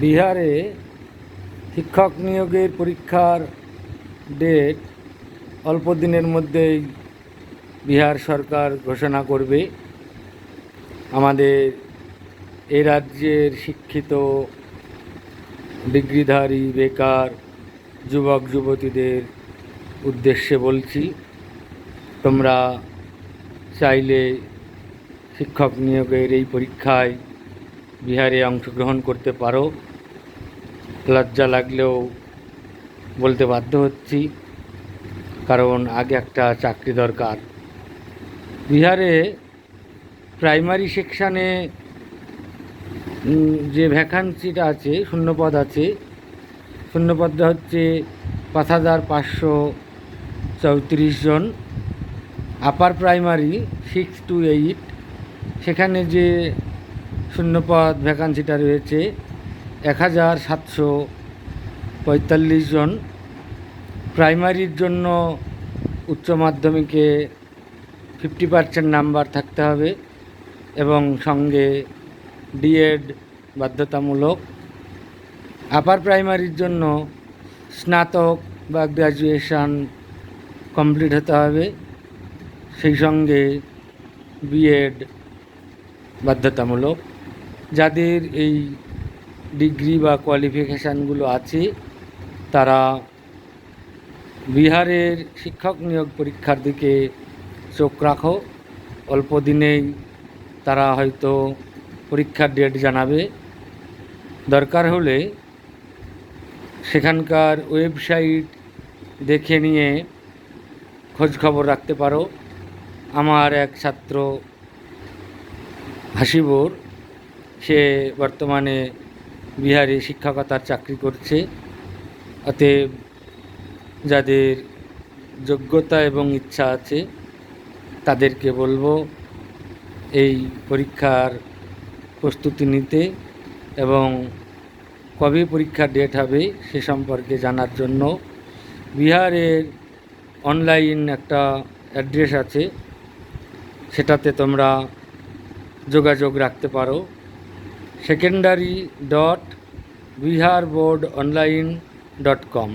বিহারে শিক্ষক নিয়োগের পরীক্ষার ডেট অল্প দিনের মধ্যেই বিহার সরকার ঘোষণা করবে। আমাদের এ রাজ্যের শিক্ষিত, ডিগ্রিধারী, বেকার যুবক, যুবতীদের উদ্দেশ্যে বলছি, তোমরা চাইলে শিক্ষক নিয়োগের এই পরীক্ষায় বিহারে অংশগ্রহণ করতে পারো। লজ্জা লাগলেও বলতে বাধ্য হচ্ছি, কারণ আগে একটা চাকরি দরকার। বিহারে প্রাইমারি সেকশানে যে ভ্যাকান্সিটা আছে, শূন্যপদ আছে, শূন্যপদটা হচ্ছে পাঁচ হাজার পাঁচশো চৌত্রিশ জন, upper primary six to eight, সেখানে যে শূন্যপদ ভ্যাকান্সিটা রয়েছে এক হাজার সাতশো পঁয়তাল্লিশ জন প্রাইমারির জন্য উচ্চ মাধ্যমিকে ফিফটি পার্সেন্ট নাম্বার থাকতে হবে এবং সঙ্গে ডিএড বাধ্যতামূলক। আপার প্রাইমারির জন্য স্নাতক বা গ্র্যাজুয়েশান কমপ্লিট হতে হবে, সেই সঙ্গে বিএড বাধ্যতামূলক। যাদের এই ডিগ্রি বা কোয়ালিফিকেশানগুলো আছে, তারা বিহারের শিক্ষক নিয়োগ পরীক্ষার দিকে চোখ রাখো। অল্প দিনেই তারা হয়তো পরীক্ষার ডেট জানাবে। দরকার হলে সেখানকার ওয়েবসাইট দেখে নিয়ে খোঁজ খবর রাখতে পারো। আমার এক ছাত্র হাসিবুর, সে বর্তমানে বিহারে শিক্ষকতার চাকরি করছে। অতএব যাদের যোগ্যতা এবং ইচ্ছা আছে, তাদেরকে বলব এই পরীক্ষার প্রস্তুতি নিতে এবং কবে পরীক্ষার ডেট হবে সে সম্পর্কে জানার জন্য বিহারের অনলাইন একটা অ্যাড্রেস আছে। সেটাতে তোমরা যোগাযোগ রাখতে পারো। Secondary dot Bihar board online dot com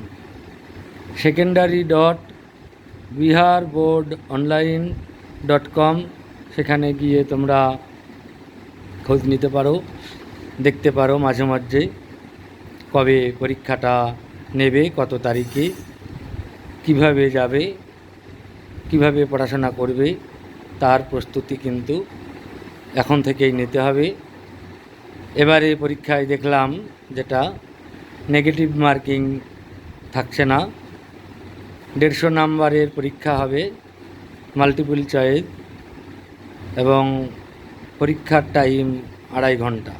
secondary dot Bihar board online dot com সেখানে গিয়ে তোমরা খোঁজ নিতে পারো, দেখতে পারো মাঝে মাঝে কবে পরীক্ষাটা নেবে, কত তারিখে, কীভাবে যাবে, কীভাবে পড়াশোনা করবে, তার প্রস্তুতি কিন্তু এখন থেকেই নিতে হবে। এবারে পরীক্ষায় দেখলাম যেটা নেগেটিভ মার্কিং থাকছে না। দেড়শো নাম্বারের পরীক্ষা হবে মাল্টিপল চয়েস এবং পরীক্ষার টাইম আড়াই ঘণ্টা।